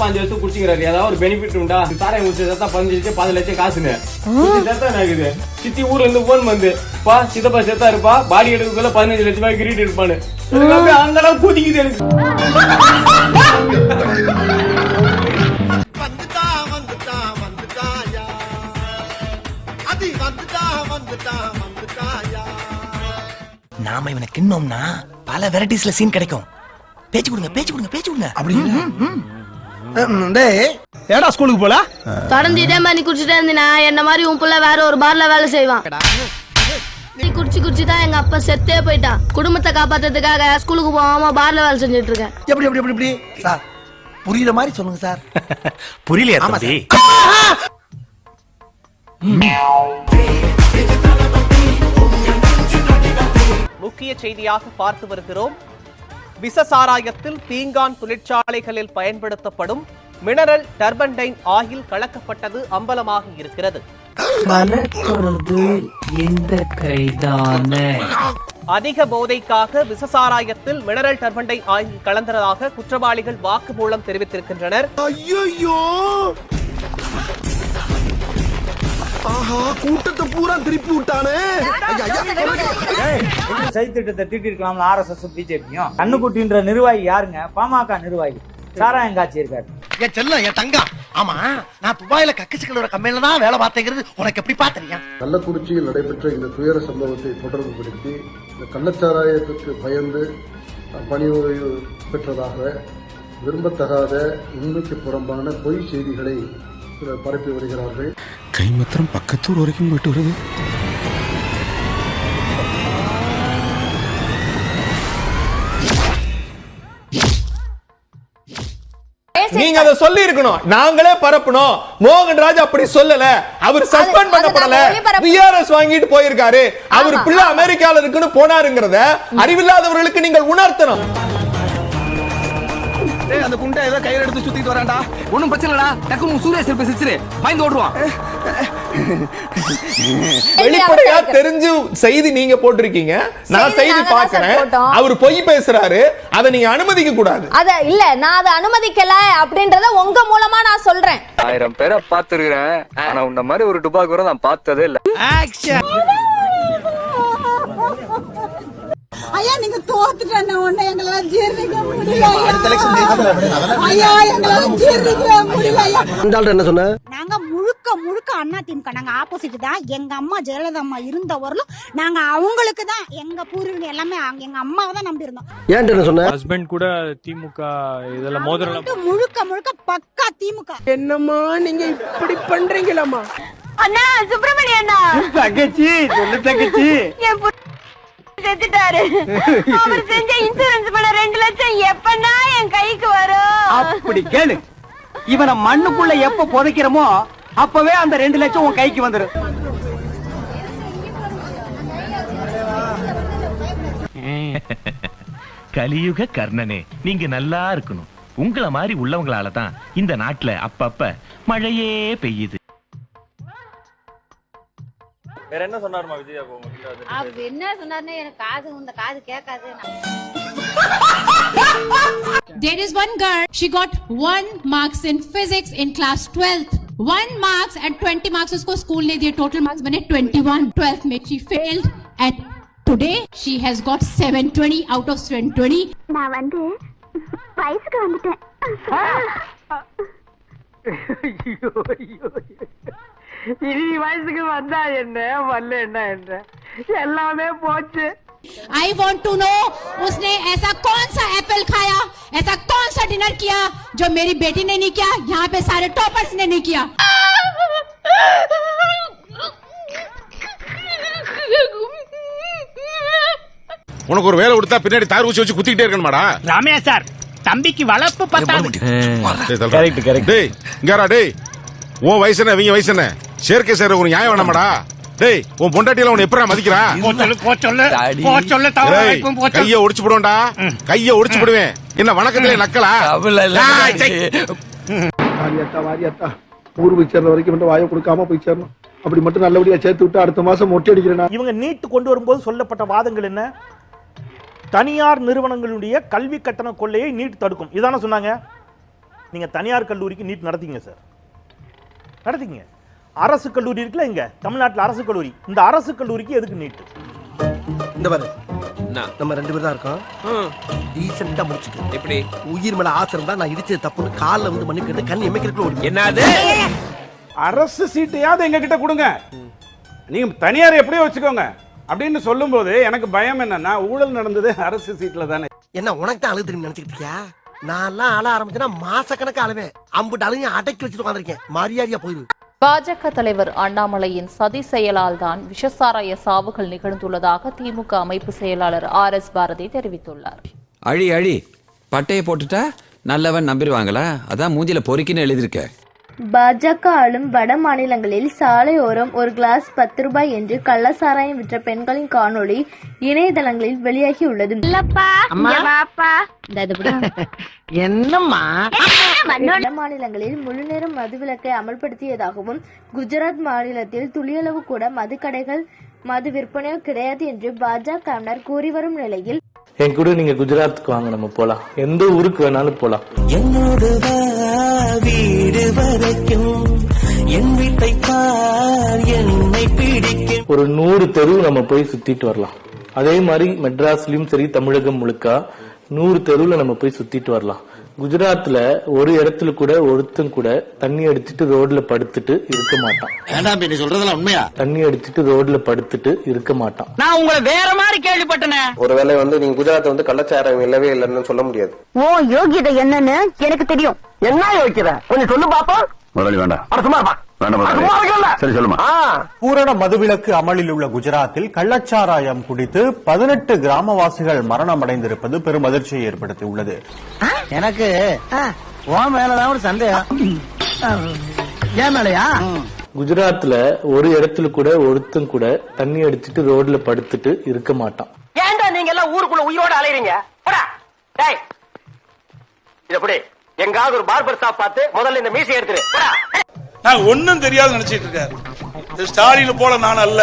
பாஞ்சு வருஷம் குடிச்சிக்கிறாரு. ஏதாவது ஒரு பெனிஃபிட் உண்டா? சாராயம் குடிச்சு சேர்த்தா பதினஞ்சு லட்சம் பதினஞ்சு லட்சம் காசுன்னு. ஆகுது? சித்தி ஊர்ல இருந்து போன் வந்து பா சித்தப்பா சேர்த்தா இருப்பா. பாடி எடுக்கக்குள்ள பதினஞ்சு லட்சம் ரூபாய் கிரீட் இருப்பானு எனக்கு அப்படியே அங்கெல்லாம் கூட்டிக்குது எனக்கு. நாம இவனை கிண்ணோம்னா பல வெரைட்டிஸ்ல சீன் கிடைக்கும். பேச்சு கொடுங்க பேச்சு கொடுங்க பேச்சு கொடுங்க. டேய் ஏடா ஸ்கூலுக்கு போல? தொடர்ந்து இதே மாதிரி குடிச்சிட்டே இருந்தீனா என்ன மாதிரி உன் புள்ள வேற ஒரு பார்ல வேலை செய்வான். நீ குடிச்சு குடிச்சு தான் எங்க அப்பா செத்தே போயிட்டான் குடும்பத்தை காப்பாத்துறதுக்காக ஸ்கூலுக்கு போகாம பார்ல வேலை செஞ்சுட்டு இருக்கேன். எப்படி எப்படி எப்படி எப்படி? சார் புரியுற மாதிரி சொல்லுங்க சார். புரியலையா ஆமா தம்பி? முக்கிய செய்தியாக பார்த்து வருகிறோம். விச சாராயத்தில் பீங்கான் தொழிற்சாலைகளில் பயன்படுத்தப்படும் மினரல் டர்பன்டைன் ஆயில் கலக்கப்பட்டது அம்பலமாக இருக்கிறது. கலக்கிறது கைதானே? அதிக போதைக்காக விசசாராயத்தில் மினரல் டர்பன்டைன் ஆயில் கலந்ததாக குற்றவாளிகள் வாக்குமூலம் தெரிவித்திருக்கின்றனர். ஐயோ ஆஹா கூட்டத்தை பூரா திருப்பி விட்டானே? சைத்திட்டத்தை தீட்டிருக்கலாம்ல ஆர்எஸ்எஸ் பிஜேபியும் கண்ணுக்குட்டின்ற நிர்வாகி யாருங்க? பாமக நிர்வாகி. சாராயம் காட்சி இருக்காரு. என் செல்லம் என் தங்கம் ஆமா நான் துபாயில கக்கசிகளோட கம்பெனில தான் வேலை பார்த்தேங்கிறது உனக்கு எப்படி பாத்தறியா கள்ளக்குறிச்சியில் நடைபெற்ற இந்த துயர சம்பவத்தை தொடர்புபடுத்தி இந்த கள்ளச்சாராயத்துக்கு பயந்து பணி ஓய்வு பெற்றதாக விரும்பத்தகாத உண்மைக்கு புறம்பான பொய் செய்திகளை பரப்பி வருகிறார்கள். கை மாத்திரம் பக்கத்தூர் வரைக்கும் போயிட்டு வருது. நீங்க அதை சொல்லி இருக்கணும் நாங்களே பரப்பணும். மோகன்ராஜ் அப்படி சொல்லல. அவர் சஸ்பெண்ட் பண்ணப்படல. விஆர்எஸ் வாங்கிட்டு போயிருக்காரு. அவர் பிள்ளை அமெரிக்கால இருக்குன்னு போனாருங்கிறத அறிவில்லாதவர்களுக்கு நீங்கள் உணர்த்தணும். டேய் அந்த குண்டை ஏதோ கையில எடுத்து சுத்திட்டு வரான்டா. ஒண்ணும் பிரச்சனை இல்லடா டக்கு சூரிய சிற்ப சிரிச்சிரு. பயந்து ஓடுவான். வெளிப்படையா தெரிஞ்சு செய்தி நீங்க போட்டிருக்கீங்க. நான் செய்தி போட்டோம். அவர் பொய் பேசுறாரு. அதை நீங்க அனுமதிக்க கூடாது. அத இல்ல நான் அதை அனுமதிக்கல அப்படின்றத உங்க மூலமா நான் சொல்றேன். ஆயிரம் பேரை பாத்துருக்கிறேன் ஆனா உன்ன மாதிரி ஒரு டுபா கூட நான் பார்த்ததே இல்ல. ஐயா நீங்க தோத்துட்டேன் உன்னை எங்களால ஜீர்ணிக்க முடியல ஐயா. எங்களால ஜீர்ணிக்க முடியல ஐயா. என்ன சொன்ன? நாங்க முழுக்க முழுக்க அண்ணா திமுக. நாங்க ஆப்போசிட் தான். எங்க அம்மா ஜெயலலிதா அம்மா இருந்த வரலும் நாங்க அவங்களுக்கு தான். எங்க பூர்வீகம் எல்லாமே எங்க அம்மாவை தான் நம்பி இருந்தோம் ஏன்ட்டு என்ன சொன்ன? ஹஸ்பண்ட் கூட திமுக இதுல மோதிரம் முழுக்க முழுக்க பக்கா திமுக. என்னம்மா நீங்க இப்படி பண்றீங்களாமா அண்ணா சுப்பிரமணிய அண்ணா. தங்கச்சி சொல்லு தங்கச்சி. என் செத்துட்டாரு அவர் செஞ்ச இன்சூரன்ஸ் பண்ண ரெண்டு லட்சம் எப்பன்னா என் கைக்கு வரும். அப்படி கேளு. இவனை மண்ணுக்குள்ள எப்ப புதைக்கிறோமோ அப்பவே அந்த ரெண்டு லட்சம் உன் கைக்கு வந்துடும் கலியுக கர்ணனே நீங்க நல்லா இருக்கணும். உங்கள மாதிரி உள்ளவங்களால தான் இந்த நாட்டுல அப்பப்ப மழையே பெய்யுது. வேற என்ன சொன்னாருமா விஜய் உங்ககிட்ட வந்து? அவர் என்ன சொன்னாருன்னு எனக்கு காது இந்த காது கேட்காது There is one girl, she got one marks in physics in class 12th. One marks and 20 marks उसको स्कूल ने दिए total marks बने 21 12th में she failed and today she has got 720 out of 720 நான் வந்து வயசுக்கு வந்துட்டேன் இனி வயசுக்கு வந்தா என்ன வரல என்ன என்ன எல்லாமே போச்சு I want to know उसने ऐसा कौन सा एप्पल खाया ऐसा कौन सा डिनर किया जो मेरी बेटी ने नहीं किया यहाँ पे सारे टॉपर्स ने नहीं किया உனக்கு ஒரு வேலை கொடுத்தா பின்னாடி தார் ஊசி வச்சு குத்திக்கிட்டே இருக்கணுமாடா ராமையா சார் தம்பிக்கு வளர்ப்பு பத்தாது. கரெக்ட் கரெக்ட் டேய் இங்கடா டேய். உன் வயசு என்ன இவங்க வயசு என்ன? சேர்க்கை சேர ஒரு நியாயம் வேணாமாடா? டேய் உன் பொண்டாட்டியில உன்னை எப்படா மதிக்கிறா? சொல்லு போ சொல்லு போ சொல்லு டேய், கைய ஒடிச்சு போடுவேன்டா. கைய ஒடிச்சு போடுவேன். என்ன வணக்கத்திலே நக்கலா. வாரியத்தா வாரியத்தா. ஊர் போய் சேர்ற வரைக்கும் மட்டும் வாயை கொடுக்காம போய் சேரணும். அப்படி மட்டும் நல்லபடியா சேர்த்து விட்டு அடுத்த மாசம் மொட்டை அடிக்கிறேன்? இவங்க நீட் கொண்டு வரும்போது சொல்லப்பட்ட வாதங்கள் என்ன? தனியார் நிறுவனங்களுடைய கல்வி கட்டண கொள்ளையை நீட் தடுக்கும். இதான சொன்னாங்க? நீங்க தனியார் கல்லூரிக்கு நீட் நடத்திங்க சார். நடத்திங்க அரசு கல்லூரி இருக்குல்ல இங்க? தமிழ்நாட்டில் அரசு கல்லூரி. இந்த அரசு கல்லூரிக்கு எதுக்கு நீட் இந்த பாரு. நம்ம ரெண்டு பேரும் தான் இருக்கோம். டீசெண்டா முடிச்சுக்க. எப்படி? உயிர் மேல ஆசை இருந்தா நான் இடிச்சது தப்புன்னு கால்ல வந்து மன்னிப்பு கேட்டு கண் எமைக்கிறதுக்குள்ள என்னது அரசு சீட்டையாவது எங்க கிட்ட கொடுங்க. நீங்க தனியார் எப்படியோ வச்சுக்கோங்க. அப்படின்னு சொல்லும்போது எனக்கு பயம் என்னன்னா ஊழல் நடந்தது அரசு சீட்ல தானே. என்ன உனக்கு தான் அழுது நினைச்சிட்டு இருக்கியா? நான்லாம் அழ ஆரம்பிச்சேன்னா மாசக்கணக்கு அழுவேன். அம்புட்டு அழுகையும் அடக்கி வச்சுட்டு உட்காந்துருக்கேன் மரியாதையா போயிரு. பாஜக தலைவர் அண்ணாமலையின் சதி செயலால் தான் விஷசாராய சாவுகள் நிகழ்ந்துள்ளதாக திமுக அமைப்பு செயலாளர் ஆர் எஸ் பாரதி தெரிவித்துள்ளார். அழி அழி. பட்டையை போட்டுட்டா நல்லவன் நம்பிடுவாங்களா? அதான் மூஞ்சில பொறுக்கின்னு எழுதியிருக்க. பாஜக ஆளும் வட மாநிலங்களில் சாலையோரம் ஒரு கிளாஸ் பத்து ரூபாய் என்று கள்ளசாராயம் விற்ற பெண்களின் காணொளி இணையதளங்களில் வெளியாகி உள்ளது வட. மாநிலங்களில் முழுநேரம் மதுவிலக்கை அமல்படுத்தியதாகவும் குஜராத் மாநிலத்தில் துளியளவு கூட மதுக்கடைகள் மது விற்பனையோ கிடையாது என்று பாஜகவினர் கூறி வரும் நிலையில் என் கூட நீங்க குஜராத்துக்கு வாங்க நம்ம போலாம். எந்த ஊருக்கு வேணாலும் போலாம். என்னோடு வீடு வரைக்கும். என் வீட்டை என்னை பிடிக்கும். ஒரு நூறு தெரு நம்ம போய் சுத்திட்டு வரலாம். அதே மாதிரி மெட்ராஸ்லயும் சரி தமிழகம் முழுக்க நூறு தெருவுல நம்ம போய் சுத்திட்டு வரலாம். குஜராத்ல ஒரு இடத்துல கூட ஒருத்தன் கூட தண்ணி அடிச்சிட்டு ரோட்ல படுத்துட்டு இருக்க மாட்டான். வேண்டாம் நீ சொல்றதெல்லாம் உண்மையா? தண்ணி அடிச்சிட்டு ரோட்ல படுத்துட்டு இருக்க மாட்டான். நான் உங்களை வேற மாதிரி கேள்விப்பட்டனே. ஒருவேளை வந்து நீங்க குஜராத் வந்து கள்ளச்சாரம் இல்லவே இல்லைன்னு சொல்ல முடியாது. ஓ யோகியதை என்னன்னு எனக்கு தெரியும். என்ன யோசிக்கிற கொஞ்சம் சொல்லு பாப்போம். முதலாளி வேண்டாம். அட சும்மா பூரண மதுவிலக்கு அமலில் உள்ள குஜராத்தில் கள்ளச்சாராயம் குடித்து பதினெட்டு கிராமவாசிகள் மரணம் அடைந்திருப்பது பெரும் அதிர்ச்சியை ஏற்படுத்தியுள்ளது. எனக்கு மேலதான் ஒரு சந்தேகம். குஜராத்ல ஒரு இடத்துல கூட ஒருத்தன் கூட தண்ணி அடிச்சிட்டு ரோட்ல படுத்துட்டு இருக்க மாட்டான். ஏன்டா நீங்க எல்லாம் ஊருக்குள்ள உயிரோட அலையறீங்க? போடா. டேய். இது எப்படி எங்காவது ஒரு பார்பர் ஷாப் பார்த்து முதல்ல இந்த மீசை எடுத்துரு. நான் ஒன்னும் தெரியாது நினைச்சிட்டு இருக்காரு ஸ்டாலின் போல நான் அல்ல.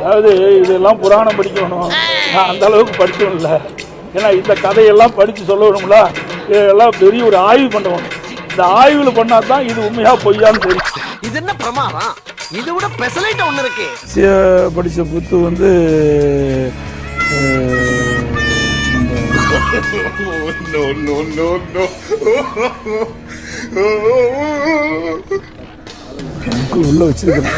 அதாவது இதெல்லாம் புராணம் படிக்கணும். நான் அந்த அளவுக்கு படிச்சோம் இல்ல. ஏன்னா இந்த கதையெல்லாம் படிச்சு சொல்லணும்ல. இதெல்லாம் பெரிய ஒரு ஆய்வு பண்ணணும் இந்த ஆய்வுல பண்ணா தான் இது உண்மையா பொய்யான்னு தெரியும். இது என்ன பிரமாதம்? இது விட பெசலைட் ஒண்ணு இருக்கு. படிச்ச புத்து வந்து உள்ள வச்சிருக்கேன்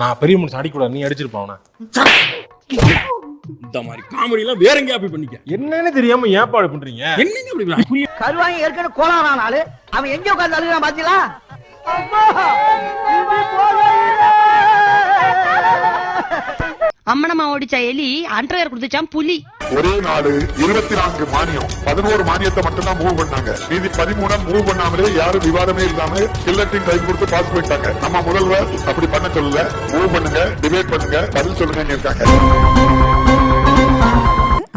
நான் பெரிய மனுஷன் அடிக்கூடாது நீ அடிச்சிருப்பான் அவனை. இந்த மாதிரி காமெடி எல்லாம் வேற எங்கேயா போய் பண்ணிக்க. என்னன்னு தெரியாம ஏன் பாடு பண்றீங்க? என்னங்க அப்படி கருவாங்க ஏற்கனவே கோலாறான ஆளு. அவன் எங்க உட்கார்ந்து அழுகிறான் பாத்தீங்களா? அம்மனம்மா ஓடிச்சா எலி அண்டர்வேர் கொடுத்துச்சான் புலி. ஒரே நாடு இருபத்தி நான்கு மானியம். பதினோரு மானியத்தை மட்டும் தான் மூவ் பண்ணாங்க. மீதி பதிமூணு மூவ் பண்ணாமலே யாரும் விவாதமே இல்லாம கில்லட்டின் டைம் கொடுத்து பாஸ் போயிட்டாங்க. நம்ம முதல்வர் அப்படி பண்ண சொல்லல. மூவ் பண்ணுங்க டிபேட் பண்ணுங்க பதில் சொல்லுங்க இருக்காங்க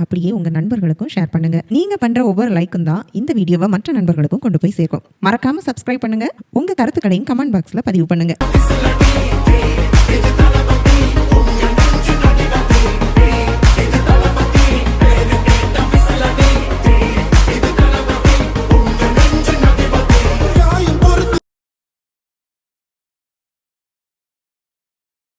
அப்படியே உங்க நண்பர்களுக்கும் ஷேர் பண்ணுங்க. நீங்க பண்ற ஒவ்வொரு லைக்கும் தான் இந்த வீடியோவை மற்ற நண்பர்களுக்கும் கொண்டு போய் சேர்க்கும். மறக்காம சப்ஸ்கிரைப் பண்ணுங்க. உங்க கருத்துக்களையும் கமெண்ட் பாக்ஸ்ல பதிவு பண்ணுங்க.